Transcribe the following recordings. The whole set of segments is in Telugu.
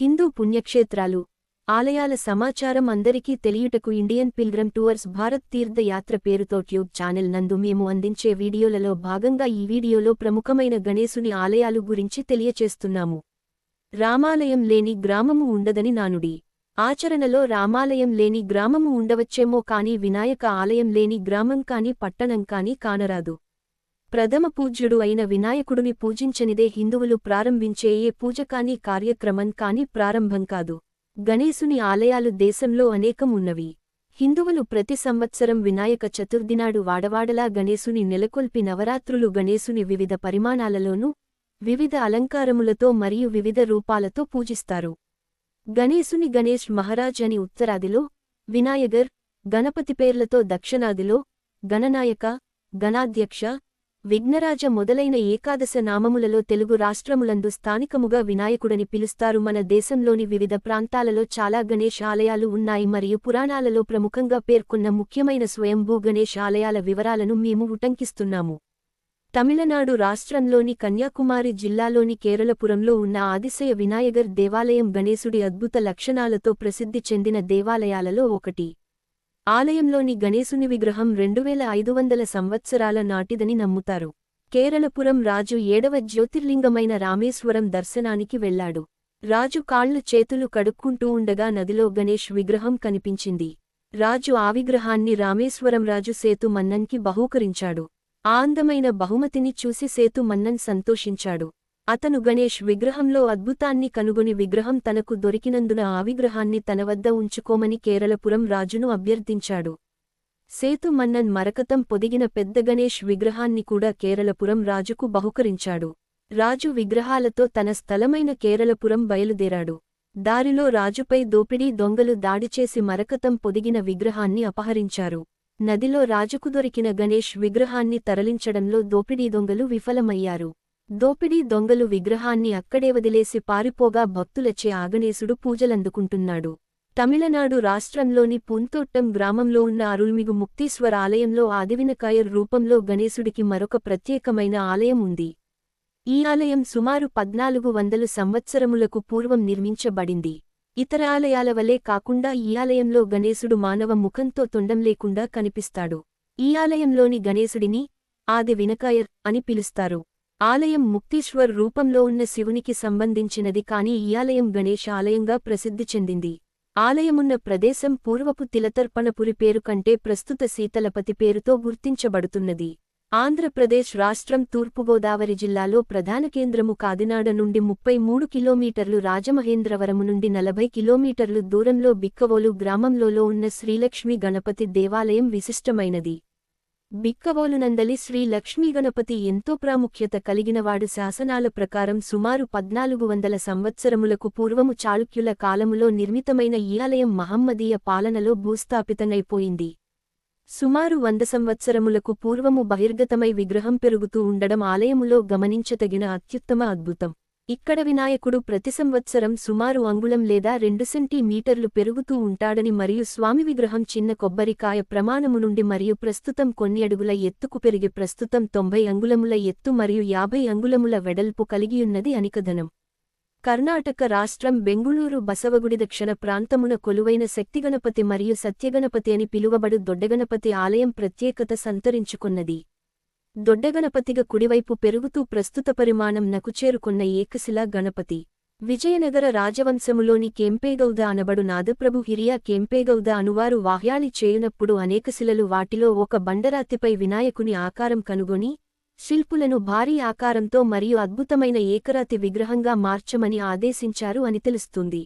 హిందూ పుణ్యక్షేత్రాలు. ఆలయాల సమాచారం అందరికీ తెలియుటకు Indian pilgrim tours Bharat Tirthayatra పేరుతో ట్యూబ్ ఛానల్ నందు మేము అందించే వీడియోలలో భాగంగా ఈ వీడియోలో ప్రముఖమైన గణేశుని ఆలయాలు గురించి తెలియచేస్తున్నాము. రామాలయం లేని గ్రామము ఉండదని నానుడి. ఆచరణలో రామాలయం లేని గ్రామము ఉండవచ్చేమో కాని వినాయక ఆలయం లేని గ్రామం కాని పట్టణం కాని కానరాదు. ప్రథమ పూజ్యుడు అయిన వినాయకుడిని పూజించనిదే హిందువులు ప్రారంభించే ఏ పూజ కాని కార్యక్రమం కాని ప్రారంభం కాదు. గణేశుని ఆలయాలు దేశంలో అనేకం ఉన్నవి. హిందువులు ప్రతి సంవత్సరం వినాయక చతుర్దినాడు వాడవాడలా గణేశుని నెలకొల్పి నవరాత్రులు గణేశుని వివిధ పరిమాణాలలోనూ వివిధ అలంకారములతో మరియు వివిధ రూపాలతో పూజిస్తారు. గణేశుని గణేష్ మహారాజ్ అని ఉత్తరాదిలో వినాయగర్ గణపతి పేర్లతో దక్షిణాదిలో గణనాయక గణాధ్యక్ష విఘ్నరాజ మొదలైన ఏకాదశ నామములలో తెలుగు రాష్ట్రములందు స్థానికముగా వినాయకుడని పిలుస్తారు. మన దేశంలోని వివిధ ప్రాంతాలలో చాలా గణేష్ ఆలయాలు ఉన్నాయి. మరియు పురాణాలలో ప్రముఖంగా పేర్కొన్న ముఖ్యమైన స్వయంభూ గణేష్ ఆలయాల వివరాలను మేము ఉటంకిస్తున్నాము. తమిళనాడు రాష్ట్రంలోని కన్యాకుమారి జిల్లాలోని కేరళపురంలో ఉన్న ఆదిశయ వినాయగర్ దేవాలయం గణేశుడి అద్భుత లక్షణాలతో ప్రసిద్ధి చెందిన దేవాలయాలలో ఒకటి. ఆలయంలోని గణేశుని విగ్రహం రెండువేల ఐదు వందల సంవత్సరాల నాటిదని నమ్ముతారు. కేరళపురం రాజు ఏడవ జ్యోతిర్లింగమైన రామేశ్వరం దర్శనానికి వెళ్ళాడు రాజు కాళ్ళు చేతులు కడుక్కుంటూ ఉండగా నదిలో గణేష్ విగ్రహం కనిపించింది. రాజు ఆ విగ్రహాన్ని రామేశ్వరం రాజు సేతు మన్నన్కి బహూకరించాడు. ఆ అందమైన బహుమతిని చూసి సేతు మన్నన్ సంతోషించాడు. అతను గణేష్ విగ్రహంలో అద్భుతాన్ని కనుగొని విగ్రహం తనకు దొరికినందున ఆ విగ్రహాన్ని తన వద్ద ఉంచుకోమని కేరళపురం రాజును అభ్యర్థించాడు. సేతు మన్నన్ మరకతం పొదిగిన పెద్ద గణేష్ విగ్రహాన్ని కూడా కేరళపురం రాజుకు బహుకరించాడు. రాజు విగ్రహాలతో తన స్థలమైన కేరళపురం బయలుదేరాడు. దారిలో రాజుపై దోపిడీ దొంగలు దాడిచేసి మరకతం పొదిగిన విగ్రహాన్ని అపహరించారు. నదిలో రాజుకు దొరికిన గణేష్ విగ్రహాన్ని తరలించడంలో దోపిడీ దొంగలు విఫలమయ్యారు. దోపిడీ దొంగలు విగ్రహాన్ని అక్కడే వదిలేసి పారిపోగా భక్తులచే ఆగణేశుడు పూజలందుకుంటున్నాడు. తమిళనాడు రాష్ట్రంలోని పుంతోట్టం గ్రామంలో ఉన్న అరుల్మిగు ముక్తీశ్వర ఆలయంలో ఆదివినకాయర్ రూపంలో గణేశుడికి మరొక ప్రత్యేకమైన ఆలయం ఉంది. ఈ ఆలయం సుమారు పద్నాలుగు వందలు సంవత్సరములకు పూర్వం నిర్మించబడింది. ఇతర ఆలయాల వలె కాకుండా ఈ ఆలయంలో గణేశుడు మానవ ముఖంతో తొండం లేకుండా కనిపిస్తాడు. ఈ ఆలయంలోని గణేశుడిని ఆది వినకాయర్ అని పిలుస్తారు. ఆలయం ముక్తీశ్వర్ రూపంలో ఉన్న శివునికి సంబంధించినది కాని ఈ ఆలయం గణేష్ ఆలయంగా ప్రసిద్ధి చెందింది. ఆలయమున్న ప్రదేశం పూర్వపు తిలతర్పణపురి పేరు కంటే ప్రస్తుత శీతలపతి పేరుతో గుర్తించబడుతున్నది. ఆంధ్రప్రదేశ్ రాష్ట్రం తూర్పుగోదావరి జిల్లాలో ప్రధాన కేంద్రము కాదినాడ నుండి ముప్పై మూడు కిలోమీటర్లు రాజమహేంద్రవరము నుండి నలభై కిలోమీటర్లు దూరంలో బిక్కవోలు గ్రామంలో ఉన్న శ్రీలక్ష్మి గణపతి దేవాలయం విశిష్టమైనది. బిక్కవోలునందలి శ్రీ లక్ష్మీగణపతి ఎంతో ప్రాముఖ్యత కలిగినవాడు శాసనాల ప్రకారం సుమారు పద్నాలుగు వందల సంవత్సరములకు పూర్వము చాళుక్యుల కాలములో నిర్మితమైన ఈ ఆలయం మహమ్మదీయ పాలనలో భూస్థాపితమైపోయింది. సుమారు వంద సంవత్సరములకు పూర్వము బహిర్గతమై విగ్రహం పెరుగుతూ ఉండడం ఆలయములో గమనించతగిన అత్యుత్తమ అద్భుతం. ఇక్కడ వినాయకుడు ప్రతి సంవత్సరం సుమారు అంగుళం లేదా రెండు సెంటీమీటర్లు పెరుగుతూ ఉంటాడని మరియు స్వామి విగ్రహం చిన్న కొబ్బరికాయ ప్రమాణము నుండి మరియు ప్రస్తుతం కొన్ని అడుగుల ఎత్తుకు పెరిగి ప్రస్తుతం తొంభై అంగుళముల ఎత్తు మరియు యాభై అంగుళముల వెడల్పు కలిగియున్నది అనికధనం కర్ణాటక రాష్ట్రం బెంగుళూరు బసవగుడి దక్షిణ ప్రాంతమున కొలువైన శక్తిగణపతి మరియు సత్యగణపతి అని పిలువబడు దొడ్డగణపతి ఆలయం ప్రత్యేకత సంతరించుకున్నది. దొడ్డగణపతిగా కుడివైపు పెరుగుతూ ప్రస్తుత పరిమాణం నకు చేరుకున్న ఏకశిలా గణపతి. విజయనగర రాజవంశములోని కెంపేగౌద అనబడు నాదప్రభు హిరియా కెంపేగౌద అనువారు వాహ్యాళి చేయునప్పుడు అనేక శిలలు వాటిలో ఒక బండరాతిపై వినాయకుని ఆకారం కనుగొని శిల్పులను భారీ ఆకారంతో మరియు అద్భుతమైన ఏకరాతి విగ్రహంగా మార్చమని ఆదేశించారు అని తెలుస్తుంది.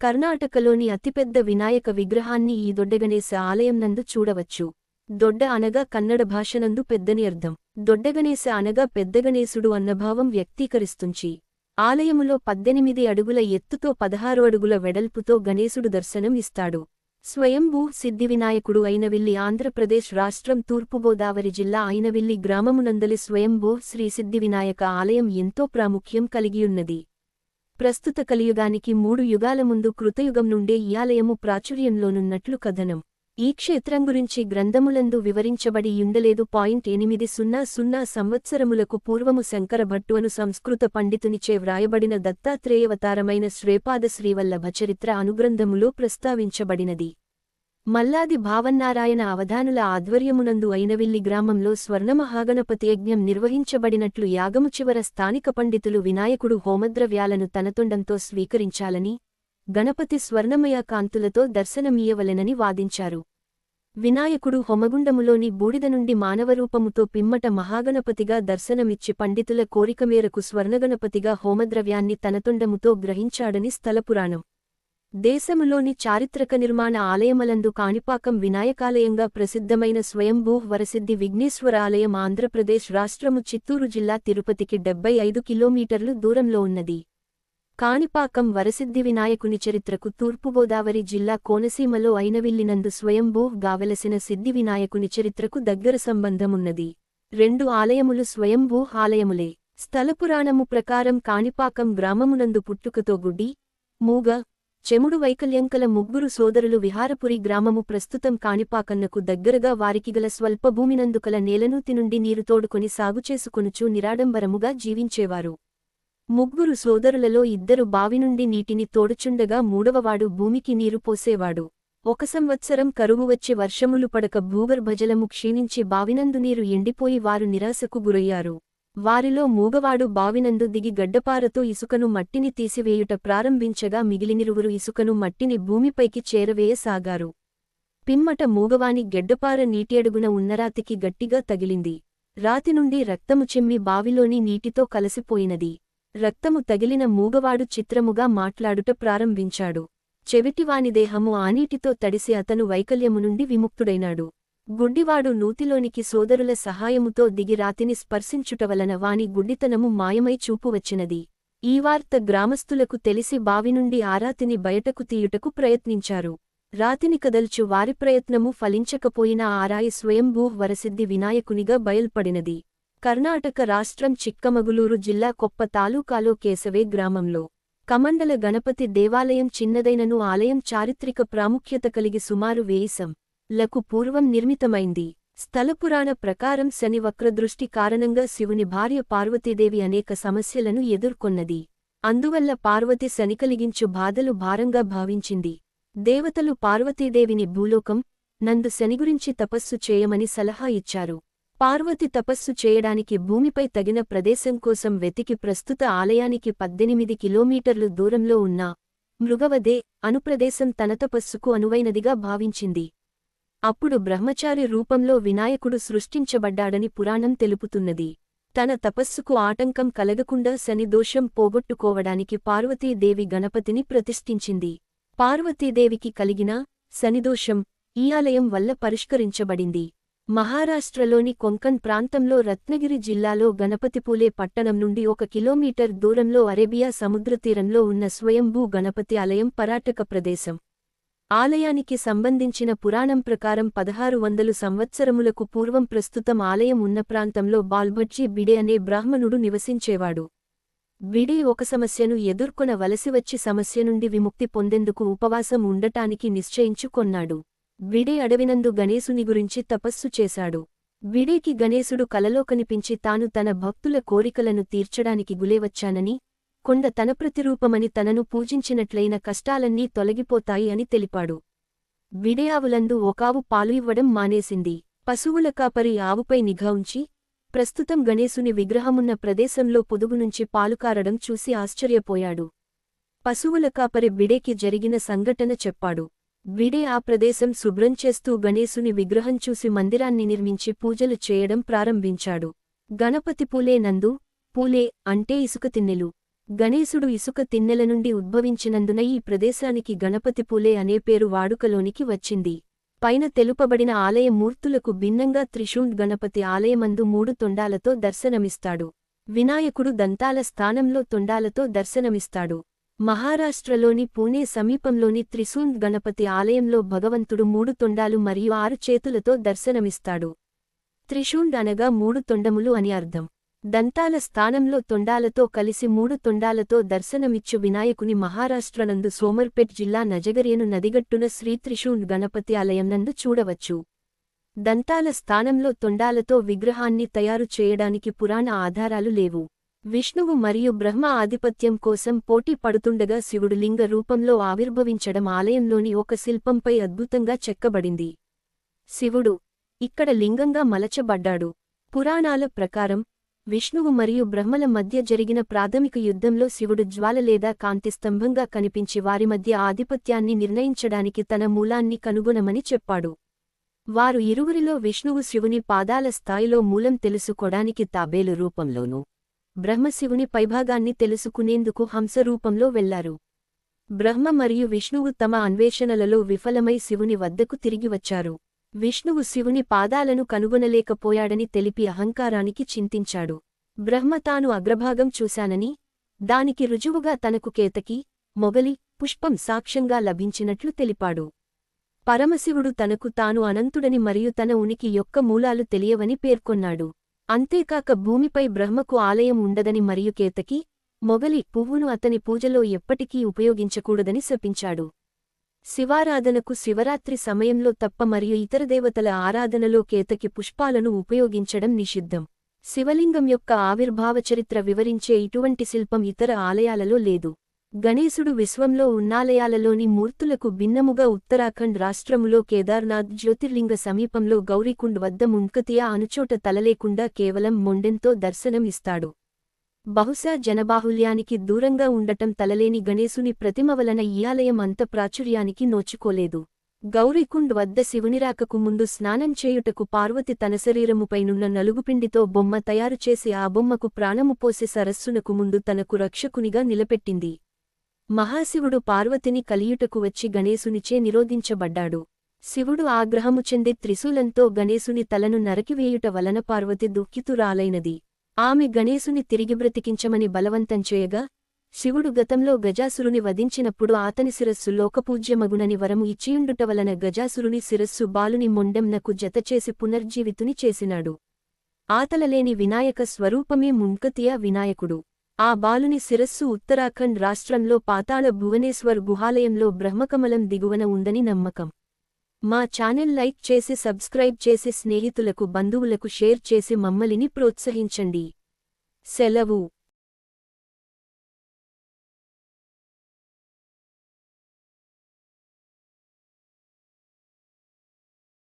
కర్ణాటకలోని అతిపెద్ద వినాయక విగ్రహాన్ని ఈ దొడ్డగణేశ ఆలయం నందు చూడవచ్చు. దొడ్డ అనగా కన్నడ భాషనందు పెద్దని అర్థం. దొడ్డగణేశ అనగా పెద్దగణేశుడు అన్నభావం వ్యక్తీకరిస్తుంచి. ఆలయములో పద్దెనిమిది అడుగుల ఎత్తుతో పదహారు అడుగుల వెడల్పుతో గణేశుడు దర్శనం ఇస్తాడు. స్వయంభూ సిద్ధివినాయకుడు అయినవిల్లి ఆంధ్రప్రదేశ్ రాష్ట్రం తూర్పుగోదావరి జిల్లా అయినవిల్లి గ్రామమునందలి స్వయంభూ శ్రీ సిద్ధివినాయక ఆలయం ఎంతో ప్రాముఖ్యం కలిగియున్నది. ప్రస్తుత కలియుగానికి మూడు యుగాల ముందు కృతయుగం నుండే ఈ ఆలయము ప్రాచుర్యంలోనున్నట్లు కథనం. ఈ క్షేత్రం గురించి గ్రంథములందు వివరించబడి యుండలేదు పాయింట్ ఎనిమిది సున్నా సున్నా సంవత్సరములకు పూర్వము శంకరభట్టు అను సంస్కృత పండితునిచే వ్రాయబడిన దత్తాత్రేయవతారమైన శ్రేపాద శ్రీవల్లభ చరిత్ర అనుగ్రంథములో ప్రస్తావించబడినది. మల్లాది భావన్నారాయణ అవధానుల ఆధ్వర్యమునందు అయినవిల్లి గ్రామంలో స్వర్ణమహాగణపతి యజ్ఞం నిర్వహించబడినట్లు యాగము చివర స్థానిక పండితులు వినాయకుడు హోమద్రవ్యాలను తనతుండంతో స్వీకరించాలని గణపతి స్వర్ణమయ కాంతులతో దర్శనమీయవలెనని వాదించారు. వినాయకుడు హోమగుండములోని బూడిద నుండి మానవరూపముతో పిమ్మట మహాగణపతిగా దర్శనమిచ్చి పండితుల కోరిక మేరకు స్వర్ణగణపతిగా హోమద్రవ్యాన్ని తనతొండముతో గ్రహించాడని స్థలపురాణం. దేశములోని చారిత్రక నిర్మాణ ఆలయమలందు కాణిపాకం వినాయకాలయంగా ప్రసిద్ధమైన స్వయంభూ వరసిద్ధి విఘ్నేశ్వర ఆలయం ఆంధ్రప్రదేశ్ రాష్ట్రము చిత్తూరు జిల్లా తిరుపతికి డెబ్బై ఐదు కిలోమీటర్లు దూరంలో ఉన్నది. కాణిపాకం వరసిద్ధి వినాయకుని చరిత్రకు తూర్పుగోదావరి జిల్లా కోనసీమలో అయినవిల్లినందు స్వయంభూ గావెలసిన సిద్ధి వినాయకుని చరిత్రకు దగ్గర సంబంధమున్నది. రెండు ఆలయములు స్వయంభూ ఆలయములే. స్థలపురాణము ప్రకారం కాణిపాకం గ్రామమునందు పుట్టుకతో గుడ్డి మూగ చెముడు వైకల్యంకల ముగ్గురు సోదరులు విహారపురి గ్రామము ప్రస్తుతం కాణిపాకన్నకు దగ్గరగా వారికి గల స్వల్పభూమినందుకల నేలనూతి నుండి నీరు తోడుకొని సాగుచేసుకొనుచూ నిరాడంబరముగా జీవించేవారు. ముగ్గురు సోదరులలో ఇద్దరు బావినుండి నీటిని తోడుచుండగా మూడవవాడు భూమికి నీరు పోసేవాడు. ఒక సంవత్సరం కరువు వచ్చి వర్షములు పడక భూగర్భజలము క్షీణించి బావినందు నీరు ఎండిపోయి వారు నిరాశకు గురయ్యారు. వారిలో మూగవాడు బావినందు దిగి గడ్డపారతో ఇసుకను మట్టిని తీసివేయుట ప్రారంభించగా మిగిలినిరువురు ఇసుకను మట్టిని భూమిపైకి చేరవేయసాగారు. పిమ్మట మూగవాని గడ్డపార నీటియడుగున ఉన్నరాతికి గట్టిగా తగిలింది. రాతి నుండి రక్తము చెమ్మి బావిలోని నీటితో కలసిపోయినది. రక్తము తగిలిన మూగవాడు చిత్రముగా మాట్లాడుట ప్రారంభించాడు. చెవిటివాని దేహము ఆనీటితో తడిసి అతను వైకల్యము నుండి విముక్తుడైనాడు. గుడ్డివాడు నూతిలోనికి సోదరుల సహాయముతో దిగి రాతిని స్పర్శించుటవలన వాని గుడ్డితనము మాయమై చూపు వచ్చినది. ఈ వార్త గ్రామస్థులకు తెలిసి బావినుండి ఆరాతిని బయటకు తీయుటకు ప్రయత్నించారు. రాతిని కదల్చు వారి ప్రయత్నము ఫలించకపోయినా ఆరాయి స్వయంభూ వరసిద్ధి వినాయకునిగా బయల్పడినది. కర్ణాటక రాష్ట్రం చిక్కమగులూరు జిల్లా కొప్ప తాలూకాలో కేశవే గ్రామంలో. కమండల గణపతి దేవాలయం చిన్నదైనను ఆలయం చారిత్రిక ప్రాముఖ్యత కలిగి సుమారు వేయిసం లకు పూర్వం నిర్మితమైంది. స్థలపురాణ ప్రకారం శని వక్రదృష్టి కారణంగా శివుని భార్య పార్వతీదేవి అనేక సమస్యలను ఎదుర్కొన్నది. అందువల్ల పార్వతి శని కలిగించు బాధలు భారంగా భావించింది. దేవతలు పార్వతీదేవిని భూలోకం నందు శని గురించి తపస్సు చేయమని సలహా ఇచ్చారు. పార్వతి తపస్సు చేయడానికి భూమిపై తగిన ప్రదేశం కోసం వెతికి ప్రస్తుత ఆలయానికి పద్దెనిమిది కిలోమీటర్లు దూరంలో ఉన్న మృగవదే అనుప్రదేశం తన తపస్సుకు అనువైనదిగా భావించింది. అప్పుడు బ్రహ్మచారి రూపంలో వినాయకుడు సృష్టించబడ్డాడని పురాణం తెలుపుతున్నది. తన తపస్సుకు ఆటంకం కలగకుండా శనిదోషం పోగొట్టుకోవడానికి పార్వతీదేవి గణపతిని ప్రతిష్ఠించింది. పార్వతీదేవికి కలిగిన శనిదోషం ఈ ఆలయం వల్ల పరిష్కరించబడింది. మహారాష్ట్రలోని కొంకన్ ప్రాంతంలో రత్నగిరి జిల్లాలో గణపతిపూలే పట్టణం నుండి ఒక కిలోమీటర్ దూరంలో అరేబియా సముద్రతీరంలో ఉన్న స్వయంభూ గణపతి ఆలయం పరాటక ప్రదేశం. ఆలయానికి సంబంధించిన పురాణం ప్రకారం పదహారు వందలు సంవత్సరములకు పూర్వం ప్రస్తుతం ఆలయం ఉన్న ప్రాంతంలో బాల్భజ్జీ బిడే అనే బ్రాహ్మణుడు నివసించేవాడు. బిడే ఒక సమస్యను ఎదుర్కొన వలసివచ్చి సమస్య నుండి విముక్తి పొందేందుకు ఉపవాసం ఉండటానికి నిశ్చయించుకొన్నాడు. విడే అడవినందు గణేశుని గురించి తపస్సు చేశాడు. విడేకి గణేశుడు కలలో కనిపించి తాను తన భక్తుల కోరికలను తీర్చడానికి గులేవచ్చానని కొండ తన ప్రతిరూపమని తనను పూజించినట్లయిన కష్టాలన్నీ తొలగిపోతాయి అని తెలిపాడు. విడయావులందు ఒకావు పాలు ఇవ్వడం మానేసింది. పశువుల కాపరి ఆవుపై నిఘా ఉంచి ప్రస్తుతం గణేశుని విగ్రహమున్న ప్రదేశంలో పొదుగునుంచి పాలుకారడం చూసి ఆశ్చర్యపోయాడు. పశువుల కాపరి బిడేకి జరిగిన సంఘటన చెప్పాడు. విడే ఆ ప్రదేశం శుభ్రం చేస్తూ గణేశుని విగ్రహం చూసి మందిరాన్ని నిర్మించి పూజలు చేయడం ప్రారంభించాడు. గణపతి పూలే నందు పూలే అంటే ఇసుక తిన్నెలు. గణేశుడు ఇసుక తిన్నెల నుండి ఉద్భవించినందున ఈ ప్రదేశానికి గణపతి పూలే అనే పేరు వాడుకలోనికి వచ్చింది. పైన తెలుపబడిన ఆలయ మూర్తులకు భిన్నంగా త్రిశూల్ గణపతి ఆలయమందు మూడు తొండాలతో దర్శనమిస్తాడు. వినాయకుడు దంతాల స్థానంలో తొండాలతో దర్శనమిస్తాడు. మహారాష్ట్రలోని పూణే సమీపంలోని త్రిశూల్ గణపతి ఆలయంలో భగవంతుడు మూడు తొండాలు మరియు ఆరు చేతులతో దర్శనమిస్తాడు. త్రిశూండ్ అనగా మూడు తొండములు అని అర్థం. దంతాల స్థానంలో తొండాలతో కలిసి మూడు తొండాలతో దర్శనమిచ్చు వినాయకుని మహారాష్ట్రనందు సోమర్పేట్ జిల్లా నజగరియను నదిగట్టున శ్రీ త్రిశూన్ గణపతి ఆలయం నందు చూడవచ్చు. దంతాల స్థానంలో తొండాలతో విగ్రహాన్ని తయారు చేయడానికి పురాణ ఆధారాలు లేవు. విష్ణువు మరియు బ్రహ్మ ఆధిపత్యం కోసం పోటీ పడుతుండగా శివుడు లింగ రూపంలో ఆవిర్భవించడం ఆలయంలోని ఒక శిల్పంపై అద్భుతంగా చెక్కబడింది. శివుడు ఇక్కడ లింగంగా మలచబడ్డాడు. పురాణాల ప్రకారం విష్ణువు మరియు బ్రహ్మల మధ్య జరిగిన ప్రాథమిక యుద్ధంలో శివుడు జ్వాల లేదా కాంతిస్తంభంగా కనిపించి వారి మధ్య ఆధిపత్యాన్ని నిర్ణయించడానికి తన మూలాన్ని కనుగొనమని చెప్పాడు. వారు ఇరువురిలో విష్ణువు శివుని పాదాల స్థాయిలో మూలం తెలుసుకోడానికి తాబేలు రూపంలోనూ బ్రహ్మశివుని పైభాగాన్ని తెలుసుకునేందుకు హంస రూపంలో వెళ్ళారు. బ్రహ్మ మరియు విష్ణువు తమ అన్వేషణలలో విఫలమై శివుని వద్దకు తిరిగి వచ్చారు. విష్ణువు శివుని పాదాలను కనుగొనలేకపోయాడని తెలిపి అహంకారానికి చింతించాడు. బ్రహ్మ తాను అగ్రభాగం చూశానని దానికి రుజువుగా తనకు కేతకి మొగలి పుష్పం సాక్ష్యంగా లభించినట్లు తెలిపాడు. పరమశివుడు తనకు తాను అనంతుడని మరియు తన ఉనికి యొక్క మూలాలు తెలియవని పేర్కొన్నాడు. అంతేకాక భూమిపై బ్రహ్మకు ఆలయం ఉండదని మరియు కేతకి మొగలి పువ్వును అతని పూజలో ఎప్పటికీ ఉపయోగించకూడదని శపించాడు. శివారాధనకు శివరాత్రి సమయంలో తప్ప మరియు ఇతర దేవతల ఆరాధనలో కేతకి పుష్పాలను ఉపయోగించడం నిషిద్ధం. శివలింగం యొక్క ఆవిర్భావ చరిత్ర వివరించే ఇటువంటి శిల్పం ఇతర ఆలయాలలో లేదు. గణేశుడు విశ్వంలో ఉన్నాలయాలలోని మూర్తులకు భిన్నముగా ఉత్తరాఖండ్ రాష్ట్రములో కేదార్నాథ్ జ్యోతిర్లింగ సమీపంలో గౌరీకుండ్ వద్ద ముంకతియా అనుచోట తలలేకుండా కేవలం మొండెంతో దర్శనం ఇస్తాడు. బహుశా జనబాహుల్యానికి దూరంగా ఉండటం తలలేని గణేశుని ప్రతిమ వలన ఈ ఆలయం అంత ప్రాచుర్యానికి నోచుకోలేదు. గౌరీకుండ్ వద్ద శివునిరాకకు ముందు స్నానం చేయుటకు పార్వతి తన శరీరముపైనున్న నలుగుపిండితో బొమ్మ తయారుచేసి ఆ బొమ్మకు ప్రాణము పోసి సరస్సునకు ముందు తనకు రక్షకునిగా నిలపెట్టింది మహాశివుడు పార్వతిని కలియుటకు వచ్చి గణేశునిచే నిరోధించబడ్డాడు. శివుడు ఆగ్రహము చెంది త్రిశూలంతో గణేశుని తలను నరకివేయుట వలన పార్వతి దుఃఖితురాలైనది. ఆమె గణేశుని తిరిగి బ్రతికించమని బలవంతం చేయగా శివుడు గతంలో గజాసురుని వధించినప్పుడు ఆతని శిరస్సు లోకపూజ్యమగునని వరము ఇచ్చియుండుట వలన గజాసురుని శిరస్సు బాలుని మొండెంనకు జతచేసి పునర్జీవితుని చేసినాడు. ఆతలలేని వినాయక స్వరూపమే ముంకతియా వినాయకుడు. ఆ బాలుని శిరస్సు ఉత్తరాఖండ్ రాష్ట్రంలో పాతాళ భువనేశ్వర్ గుహాలయంలో బ్రహ్మకమలం దిగువన ఉందని నమ్మకం. మా ఛానెల్ లైక్ చేసి సబ్స్క్రైబ్ చేసి స్నేహితులకు బంధువులకు షేర్ చేసి మమ్మలిని ప్రోత్సహించండి. సెలవు.